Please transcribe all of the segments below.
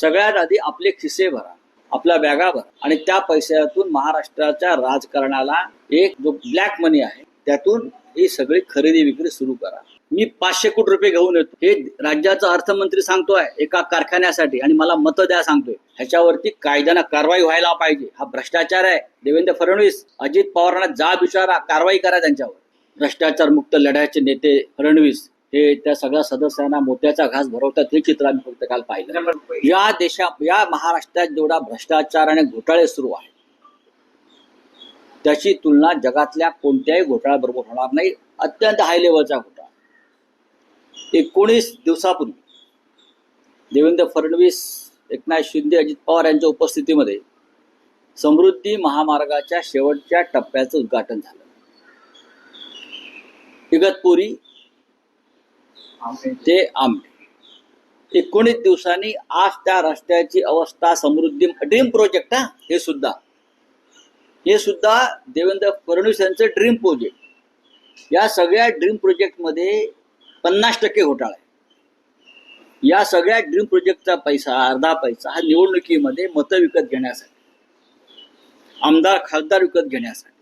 सगळ्यात आधी आपले खिसे भरा आपल्या बॅगा भरा. आणि त्या पैशातून महाराष्ट्राच्या राजकारणाला एक जो ब्लॅक मनी आहे त्यातून ही सगळी खरेदी विक्री सुरू करा. मी पाचशे कोटी रुपये घेऊन येतो. हे राज्याचा अर्थमंत्री सांगतोय एका कारखान्यासाठी. आणि मला मतं द्या सांगतोय. ह्याच्यावरती कायद्यानं कारवाई व्हायला पाहिजे. हा भ्रष्टाचार आहे. देवेंद्र फडणवीस अजित पवारांना जा विचारा कारवाई करा त्यांच्यावर. भ्रष्टाचार मुक्त लढ्याचे नेते फडणवीस हे त्या सगळ्या सदस्यांना मोत्याचा घास भरवतात हे चित्र आम्ही फक्त काल पाहिलं. या देशा या महाराष्ट्रात जेवढा भ्रष्टाचार आणि घोटाळे सुरू आहे त्याची तुलना जगातल्या कोणत्याही घोटाळ्याबरोबर होणार नाही. अत्यंत हाय लेवलचा घोटाळा. एकोणीस दिवसापूर्वी देवेंद्र फडणवीस एकनाथ शिंदे अजित पवार यांच्या उपस्थितीमध्ये समृद्धी महामार्गाच्या शेवटच्या टप्प्याचं उद्घाटन झालं. इगतपुरी ते आंबे. एकोणीस दिवसांनी आज त्या रस्त्याची अवस्था समृद्धी ड्रीम प्रोजेक्ट हा? हे सुद्धा. हे सुद्धा देवेंद्र फडणवीस यांचं ड्रीम प्रोजेक्ट या सगळ्या ड्रीम प्रोजेक्टमध्ये पन्नास टक्के घोटाळा आहे. या सगळ्या ड्रीम प्रोजेक्टचा पैसा अर्धा पैसा हा निवडणुकीमध्ये मतं विकत घेण्यासाठी आमदार खासदार विकत घेण्यासाठी.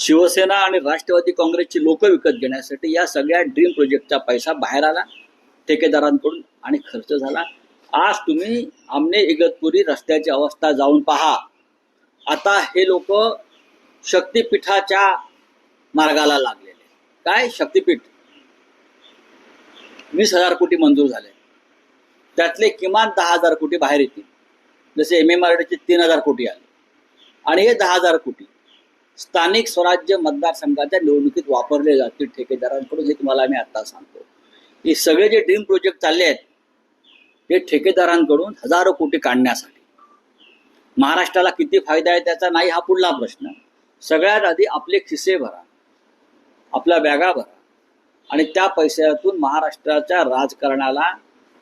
शिवसेना आणि राष्ट्रवादी काँग्रेसची लोक विकत घेण्यासाठी या सगळ्या ड्रीम प्रोजेक्टचा पैसा बाहेर आला ठेकेदारांकडून आणि खर्च झाला. आज तुम्ही आमने इगतपुरी रस्त्याची अवस्था जाऊन पहा. आता हे लोक शक्तिपीठाच्या मार्गाला लागलेले काय? शक्तिपीठ. वीस हजार कोटी मंजूर झाले. त्यातले किमान दहा हजार कोटी बाहेर येतील. जसे एम एम आर डीचे तीन हजार कोटी आले. आणि हे दहा हजार कोटी स्थानिक स्वराज्य मतदारसंघाच्या निवडणुकीत वापरले जातील ठेकेदारांकडून हे तुम्हाला मी आता सांगतो. हे सगळे जे ड्रीम प्रोजेक्ट चालले आहेत हे ठेकेदारांकडून हजारो कोटी काढण्यासाठी. महाराष्ट्राला किती फायदा आहे त्याचा नाही हा पुढला प्रश्न. सगळ्यात आधी आपले खिसे भरा आपल्या बॅगा भरा आणि त्या पैशातून महाराष्ट्राच्या राजकारणाला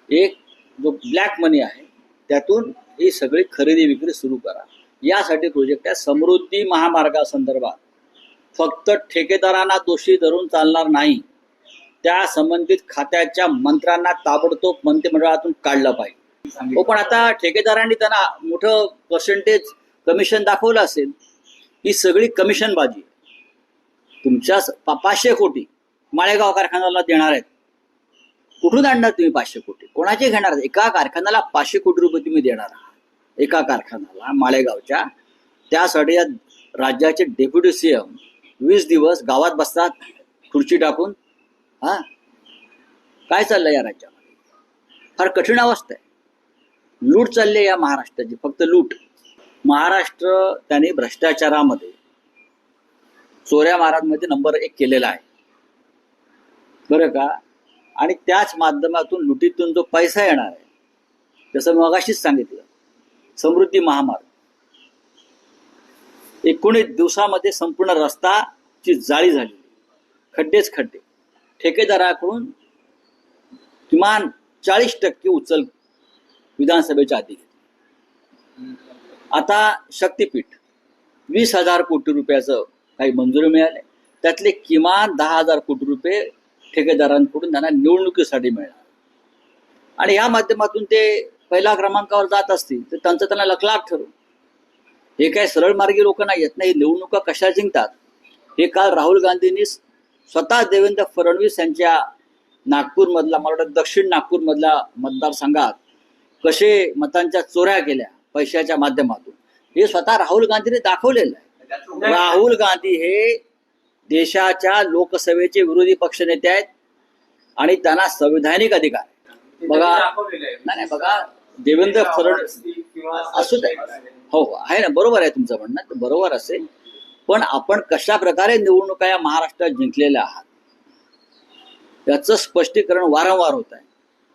एक जो ब्लॅक मनी आहे त्यातून ही सगळी खरेदी विक्री सुरू करा. यासाठी प्रोजेक्ट आहे. समृद्धी महामार्गासंदर्भात फक्त ठेकेदारांना दोषी धरून चालणार नाही. त्या संबंधित खात्याच्या मंत्र्यांना ताबडतोब मंत्रिमंडळातून काढलं पाहिजे. हो पण आता ठेकेदारांनी त्यांना मोठं पर्सेंटेज कमिशन दाखवलं असेल ही सगळी कमिशन बाजी तुमच्या पाचशे कोटी माळेगाव कारखान्याला देणार आहेत. कुठून आणणार तुम्ही पाचशे कोटी? कोणाचे घेणार एका कारखान्याला पाचशे कोटी रुपये तुम्ही देणार आहात. एका कारखान्याला माळेगावच्या. त्यासाठी या राज्याचे डेप्युटी सीएम वीस दिवस गावात बसतात खुर्ची टाकून. हा? काय चाललंय या राज्यामध्ये? फार कठीण अवस्था आहे. लूट चालली या महाराष्ट्राची फक्त लूट. महाराष्ट्र त्यांनी भ्रष्टाचारामध्ये चोऱ्या महाराजमध्ये नंबर एक केलेला आहे. बरं का? आणि त्याच माध्यमातून लुटीतून जो पैसा येणार आहे जसं मी मगाशीच सांगितलं समृद्धी महामार्ग. एकोणीस दिवसामध्ये संपूर्ण रस्ता ची जाळी झाली. खड्डेच खड्डे. ठेकेदाराकडून किमान चाळीस टक्के उचल विधानसभेच्या आधी घेतली. आता शक्तीपीठ. वीस हजार कोटी रुपयाचं काही मंजुरी मिळाले. त्यातले किमान दहा हजार कोटी रुपये ठेकेदारांकडून त्यांना निवडणुकीसाठी मिळणार. आणि या माध्यमातून ते पहिल्या क्रमांकावर जात असतील तर त्यांचं त्यांना लखलाट ठरू हे काय सरळ मार्गी लोक नाही येत नाही निवडणुका कशा जिंकतात? हे काल राहुल गांधींनी स्वतः देवेंद्र फडणवीस यांच्या नागपूरमधला मला वाटतं दक्षिण नागपूरमधल्या मतदारसंघात कसे मतांच्या चोऱ्या केल्या पैशाच्या माध्यमातून. हे स्वतः राहुल गांधीने दाखवलेलं आहे. राहुल गांधी हे देशाच्या लोकसभेचे विरोधी पक्षनेते आहेत आणि त्यांना संविधानिक अधिकार बघा नाही बघा देवेंद्र फडणवीस असू दे. हो हो. आहे ना बरोबर आहे तुमचं म्हणणं. ते बरोबर असेल. पण आपण कशा प्रकारे निवडणुका या महाराष्ट्रात जिंकलेल्या आहात त्याचं स्पष्टीकरण वारंवार होत आहे.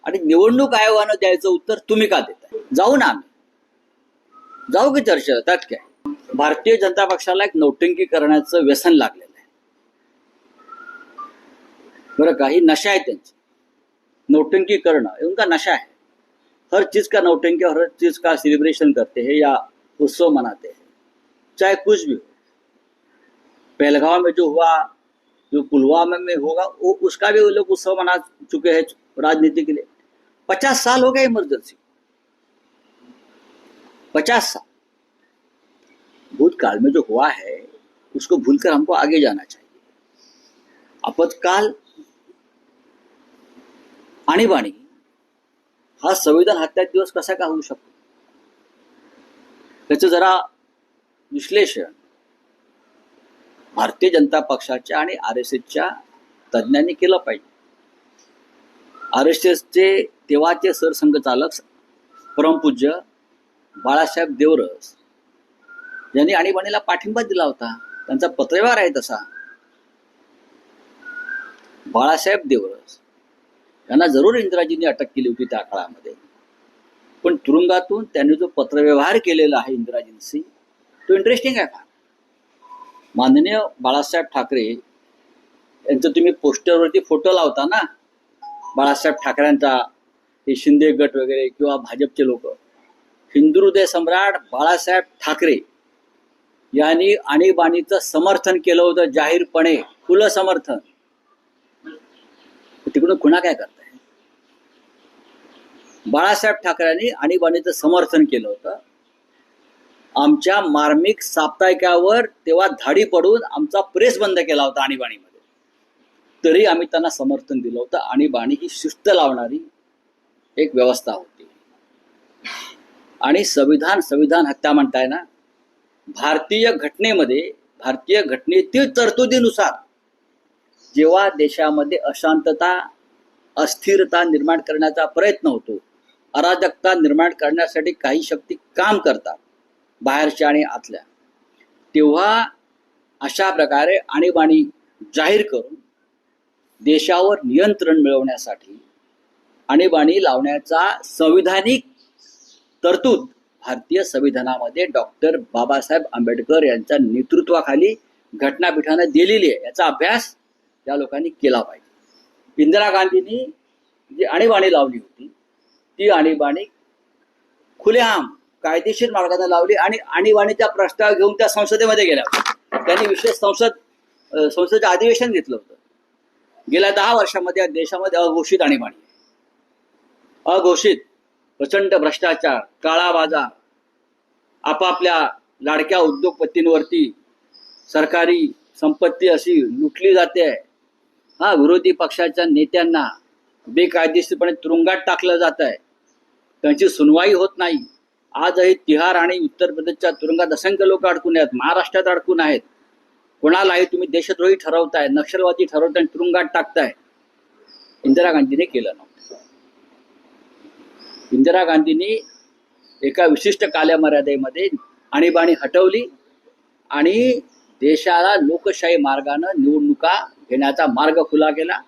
आणि निवडणूक आयोगानं द्यायचं उत्तर तुम्ही का देताय? जाऊ ना आम्ही. जाऊ की चर्चा त्यात काय भारतीय जनता पक्षाला एक नौटंकी करण्याचं व्यसन लागलेलं आहे. बरं का ही नशा आहे त्यांची. नौटंकी करणं उनका नशा है हर चीज़ का नौटंकी और हर चीज़ का सेलिब्रेशन करते हैं या उत्सव मनाते हैं। चाहे कुछ भी हो। पहलगांव में जो हुआ, जो पुलवामा में होगा, वो उसका भी वो लोग उत्सव मना चुके हैं राजनीति के लिए। पचास साल हो गए इमरजेंसी पचास साल। भूतकाल में जो हुआ है, उसको भूलकर हमको आगे जाना चाहिए। आपत्काल आणीबाणी हा संविधान हत्या दिवस कसा का होऊ शकतो? त्याचं जरा विश्लेषण भारतीय जनता पक्षाच्या आणि आर एस एसच्या तज्ज्ञांनी केलं पाहिजे. आर एस एसचे तेव्हाचे सरसंघचालक परमपूज्य बाळासाहेब देवरस यांनी आणीबाणीला पाठिंबा दिला होता. त्यांचा पत्रव्यवहार आहे तसा. बाळासाहेब देवरस यांना जरूर इंदिराजींनी अटक केली होती त्या काळामध्ये. पण तुरुंगातून त्यांनी जो पत्रव्यवहार केलेला आहे इंदिराजींशी तो इंटरेस्टिंग आहे फार माननीय बाळासाहेब ठाकरे यांचं तुम्ही पोस्टरवरती फोटो लावता ना बाळासाहेब ठाकरेंचा हे शिंदे गट वगैरे किंवा भाजपचे लोक हिंदू हृदय सम्राट बाळासाहेब ठाकरे यांनी आणीबाणीचं समर्थन केलं होतं जाहीरपणे खुलं समर्थन. तिकडून खुणा काय करताय? बाळासाहेब ठाकरेंनी आणीबाणीचं समर्थन केलं होतं. आमच्या मार्मिक साप्ताहिकावर तेव्हा धाडी पडून आमचा प्रेस बंद केला होता आणीबाणीमध्ये. तरी आम्ही त्यांना समर्थन दिलं होतं. आणीबाणी ही शिस्त लावणारी एक व्यवस्था होती. आणि संविधान संविधान हत्या म्हणताय ना भारतीय घटनेमध्ये भारतीय घटनेतील तरतुदीनुसार जेव्हा देशामध्ये अशांतता अस्थिरता निर्माण करण्याचा प्रयत्न होतो अराजकता निर्माण करण्यासाठी काही शक्ती काम करतात बाहेरच्या आणि आतल्या तेव्हा अशा प्रकारे आणीबाणी जाहीर करून देशावर नियंत्रण मिळवण्यासाठी आणीबाणी लावण्याचा संविधानिक तरतूद भारतीय संविधानामध्ये डॉक्टर बाबासाहेब आंबेडकर यांच्या नेतृत्वाखाली घटनापीठाने दिलेली आहे. याचा अभ्यास त्या लोकांनी केला पाहिजे इंदिरा गांधींनी जी आणीबाणी लावली होती ती आणीबाणी खुलेआम कायदेशीर मार्गाने लावली आणि आणीबाणीचा प्रस्ताव घेऊन त्या संसदेमध्ये गेल्या होत्या. त्यांनी विशेष संसद संसदेचं अधिवेशन घेतलं होतं गेल्या दहा वर्षामध्ये देशामध्ये अघोषित आणीबाणी आहे. अघोषित प्रचंड भ्रष्टाचार काळा बाजार आपापल्या लाडक्या उद्योगपतींवरती सरकारी संपत्ती अशी लुटली जाते हा विरोधी पक्षाच्या नेत्यांना बेकायदेशीरपणे तुरुंगात टाकलं जात आहे. त्यांची सुनवाई होत नाही. आजही तिहार आणि उत्तर प्रदेशच्या तुरुंगात असंख्य लोक अडकून आहेत महाराष्ट्रात अडकून आहेत. कोणालाही तुम्ही देशद्रोही ठरवताय नक्षलवादी ठरवताय तुरुंगात टाकताय. इंदिरा गांधीने केलं नव्हतं. इंदिरा गांधींनी एका विशिष्ट कालमर्यादेमध्ये आणीबाणी हटवली आणि देशाला लोकशाही मार्गानं निवडणुका घेण्याचा मार्ग खुला केला.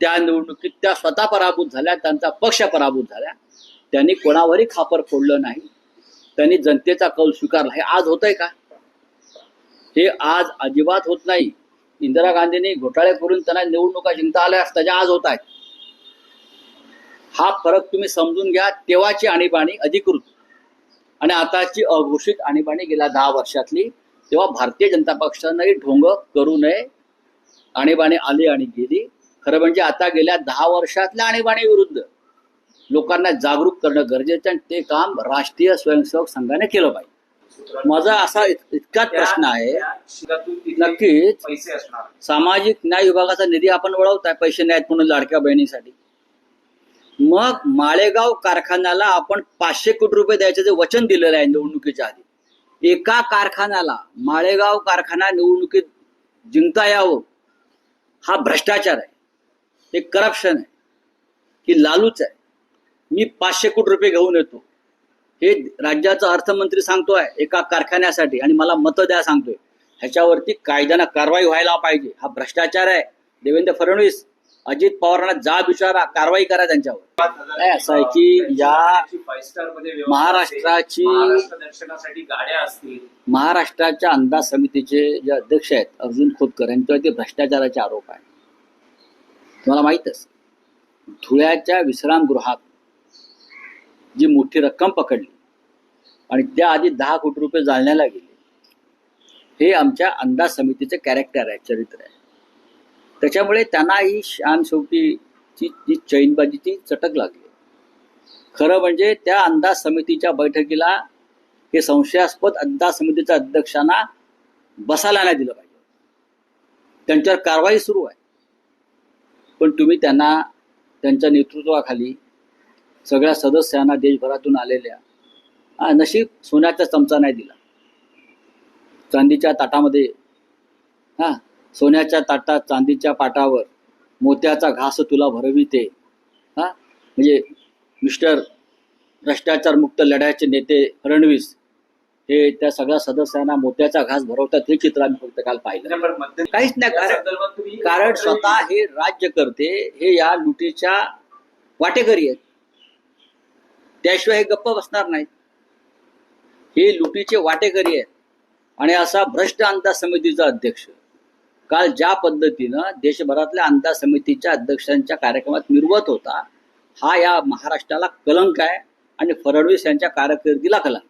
त्या निवडणुकीत त्या स्वतः पराभूत झाल्या त्यांचा पक्ष पराभूत झाल्या. त्यांनी कोणावरही खापर फोडलं नाही. त्यांनी जनतेचा कौल स्वीकारला. हे आज होतंय का? हे आज अजिबात होत नाही. इंदिरा गांधींनी घोटाळे करून त्यांना निवडणुका जिंकता आल्या त्याच्या आज होत आहेत हा फरक तुम्ही समजून घ्या. तेव्हाची आणीबाणी अधिकृत. आणि आताची अघोषित आणीबाणी गेल्या दहा वर्षातली. तेव्हा भारतीय जनता पक्षानंही ढोंग करू नये. आणीबाणी आली आणि गेली. खरं म्हणजे आता गेल्या दहा वर्षातल्या आणीबाणी विरुद्ध लोकांना जागरूक करणं गरजेचं आणि ते काम राष्ट्रीय स्वयंसेवक संघाने केलं पाहिजे. माझा असा इत- इतकाच प्रश्न आहे. नक्कीच सामाजिक न्याय विभागाचा निधी आपण वळवताय पैसे नाहीत म्हणून लाडक्या बहिणीसाठी. मग माळेगाव कारखान्याला आपण पाचशे कोटी रुपये द्यायचं जे वचन दिलेलं आहे निवडणुकीच्या आधी. एका कारखान्याला माळेगाव कारखाना निवडणुकीत जिंकता यावं. हा भ्रष्टाचार आहे. हे करप्शन आहे. की लालूच आहे. मी पाचशे कोटी रुपये घेऊन येतो. हे राज्याचा अर्थमंत्री सांगतोय एका कारखान्यासाठी आणि मला मतं द्या सांगतोय. ह्याच्यावरती कायद्यानं कारवाई व्हायला पाहिजे. हा भ्रष्टाचार आहे. देवेंद्र फडणवीस अजित पवारांना जाब विचारा कारवाई करा त्यांच्यावर. काय असं आहे की या फाईव्ह स्टारमध्ये व्यवस्था महाराष्ट्राची- असेल, महाराष्ट्र दर्शनासाठी गाड्या असतील. महाराष्ट्राच्या अंदाज समितीचे जे अध्यक्ष आहेत अर्जुन खोतकर यांच्यावरती भ्रष्टाचाराचे आरोप आहे तुम्हाला माहीतच धुळ्याच्या विश्रामगृहात जी मोठी रक्कम पकडली आणि त्याआधी दहा कोटी रुपये जाळण्याला गेले हे आमच्या अंदाज समितीचं कॅरेक्टर आहे चरित्र आहे त्याच्यामुळे त्यांना ही शान शेवटीची जी चैनबाजी ती चटक लागली. खरं म्हणजे त्या अंदाज समितीच्या बैठकीला हे संशयास्पद अंदाज समितीच्या अध्यक्षांना बसायला नाही दिलं पाहिजे. त्यांच्यावर कारवाई सुरू आहे. पण तुम्ही त्यांना त्यांच्या नेतृत्वाखाली सगळ्या सदस्यांना देशभरातून आलेल्या नशीब सोन्याचा चमचा नाही दिला. चांदीच्या ताटामध्ये हा सोन्याच्या ताटात चांदीच्या पाटावर मोत्याचा घास तुला भरविते. हा? म्हणजे मिस्टर भ्रष्टाचार मुक्त लढ्याचे नेते फडणवीस हे त्या सगळ्या सदस्यांना मोत्याचा घास भरवतात हे चित्र आम्ही फक्त काल पाहिलं. नाही, काहीच नाही कारण स्वतः हे राज्यकर्ते हे या लुटीच्या वाटेकरी आहेत. त्याशिवाय हे गप्प बसणार नाहीत. हे लुटीचे वाटेकरी आहेत. आणि असा भ्रष्ट अंदाज समितीचा अध्यक्ष. काल ज्या पद्धतीनं देशभरातल्या अंदाज समितीच्या अध्यक्षांच्या कार्यक्रमात मिरवत होता हा या महाराष्ट्राला कलंक आहे आणि फडणवीस यांच्या कारकिर्दीला कलंक